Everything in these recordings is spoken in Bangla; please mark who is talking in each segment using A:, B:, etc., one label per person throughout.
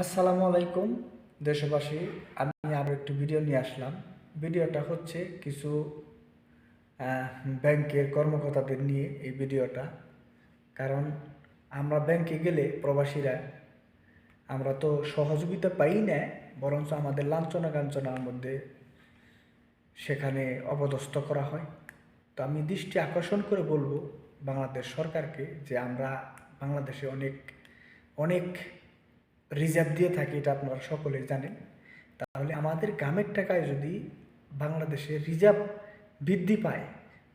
A: আসসালামু আলাইকুম, দেশবাসী। আমি আরও একটু ভিডিও নিয়ে আসলাম। ভিডিওটা হচ্ছে কিছু ব্যাংকের কর্মকর্তাদের নিয়ে এই ভিডিওটা। কারণ আমরা ব্যাংকে গেলে প্রবাসীরা, আমরা তো সহযোগিতা পাই না, বরঞ্চ আমাদের লাঞ্ছনা কাঞ্চনার মধ্যে সেখানে অপদস্থ করা হয়। তো আমি দৃষ্টি আকর্ষণ করে বলব বাংলাদেশ সরকারকে যে আমরা বাংলাদেশে অনেক অনেক রিজার্ভ দিয়ে থাকি, এটা আপনারা সকলেই জানেন। তাহলে আমাদের গ্রামের টাকায় যদি বাংলাদেশে রিজার্ভ বৃদ্ধি পায়,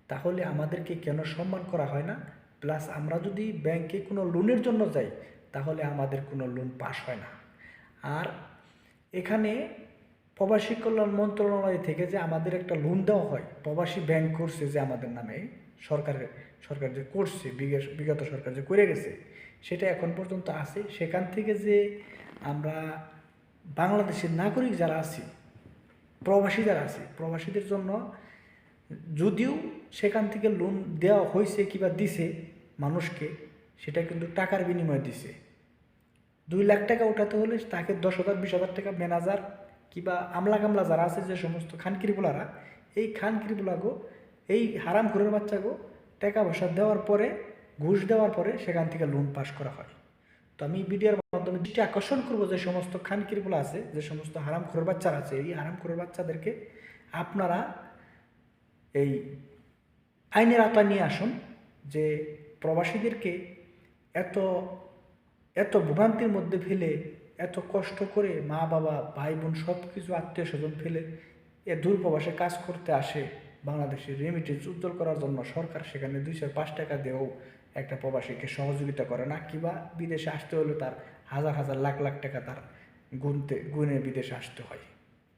A: তাহলে আমাদেরকে কেন সম্মান করা হয় না? প্লাস আমরা যদি ব্যাংকে কোনো লোনের জন্য যাই, তাহলে আমাদের কোনো লোন পাস হয় না। আর এখানে প্রবাসী কল্যাণ মন্ত্রণালয় থেকে যে আমাদের একটা লোন দেওয়া হয়, প্রবাসী ব্যাংক করছে যে আমাদের নামে সরকারের, সরকার যে করছে, বিগত- সরকার যে করে গেছে, সেটা এখন পর্যন্ত আছে। সেখান থেকে যে আমরা বাংলাদেশের নাগরিক যারা আছি, প্রবাসী যারা আছে, প্রবাসীদের জন্য যদিও সেখান থেকে লোন দেওয়া হয়েছে কিংবা দিছে মানুষকে, সেটা কিন্তু টাকার বিনিময়ে দিছে। দুই লাখ টাকা উঠাতে হলে তাকে দশ হাজার, বিশ হাজার টাকা ম্যানেজার কিংবা আমলা কামলা যারা আছে যে সমস্ত খানকিরিগুলারা এই খানকিরিগুলাগো এই হারাম ঘুরের বাচ্চাগো টাকা পয়সা দেওয়ার পরে, ঘুষ দেওয়ার পরে সেখান থেকে লোন পাস করা হয়। তো আমি ভিডিওর মাধ্যমে দৃষ্টি আকর্ষণ করব যে সমস্ত খানকিরগুলো আছে, যে সমস্ত হারাম ঘুরের বাচ্চারা আছে, এই হারাম ঘুরের বাচ্চাদেরকে আপনারা এই আইনের আওতায় নিয়ে আসুন যে প্রবাসীদেরকে এত এত ভোগান্তির মধ্যে ফেলে এত কষ্ট করে মা, বাবা, ভাই, বোন সব কিছু আত্মীয় স্বজন ফেলে এ দূর প্রবাসে কাজ করতে আসে বাংলাদেশের রেমিটেন্স উজ্জ্বল করার জন্য। সরকার সেখানে দুইশো পাঁচ টাকা দিয়েও একটা প্রবাসীকে সহযোগিতা করে না কিংবা বিদেশে আসতে হলে তার হাজার হাজার, লাখ লাখ টাকা তার গুনতে, গুনে বিদেশে আসতে হয়।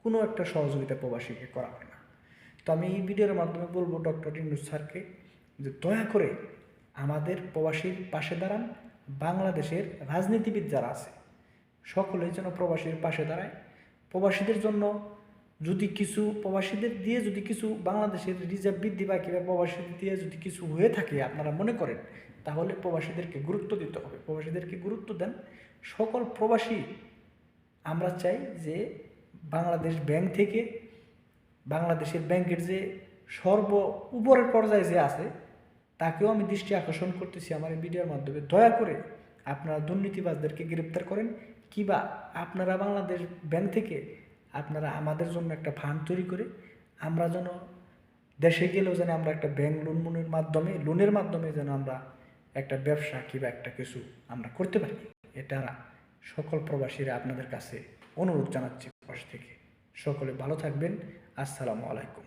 A: কোনো একটা সহযোগিতা প্রবাসীকে করা হয় না। তো আমি এই ভিডিওর মাধ্যমে বলব ডক্টর ইনুস স্যারকে যে দয়া করে আমাদের প্রবাসীর পাশে দাঁড়ান। বাংলাদেশের রাজনীতিবিদ যারা আছে সকলেই যেন প্রবাসীর পাশে দাঁড়ায়। প্রবাসীদের জন্য যদি কিছু, প্রবাসীদের দিয়ে যদি কিছু বাংলাদেশের রিজার্ভ বৃদ্ধি বা কিংবা প্রবাসীদের দিয়ে যদি কিছু হয়ে থাকে আপনারা মনে করেন, তাহলে প্রবাসীদেরকে গুরুত্ব দিতে হবে। প্রবাসীদেরকে গুরুত্ব দেন। সকল প্রবাসী, আমরা চাই যে বাংলাদেশ ব্যাংক থেকে, বাংলাদেশের ব্যাংকের যে সর্ব উপরের পর্যায়ে যে আছে, তাকেও আমি দৃষ্টি আকর্ষণ করতেছি আমার এই ভিডিওর মাধ্যমে। দয়া করে আপনারা দুর্নীতিবাজদেরকে গ্রেপ্তার করেন, কিবা আপনারা বাংলাদেশ ব্যাংক থেকে আপনারা আমাদের জন্য একটা ফান্ড তৈরি করে, আমরা যেন দেশে গেলেও যেন আমরা একটা ব্যাংক লোন মুনের মাধ্যমে লোনের মাধ্যমে যেন আমরা একটা ব্যবসা কিংবা একটা কিছু আমরা করতে পারি। এটা সকল প্রবাসীরা আপনাদের কাছে অনুরোধ জানাচ্ছি পাশ থেকে। সকলে ভালো থাকবেন। আসসালামু আলাইকুম।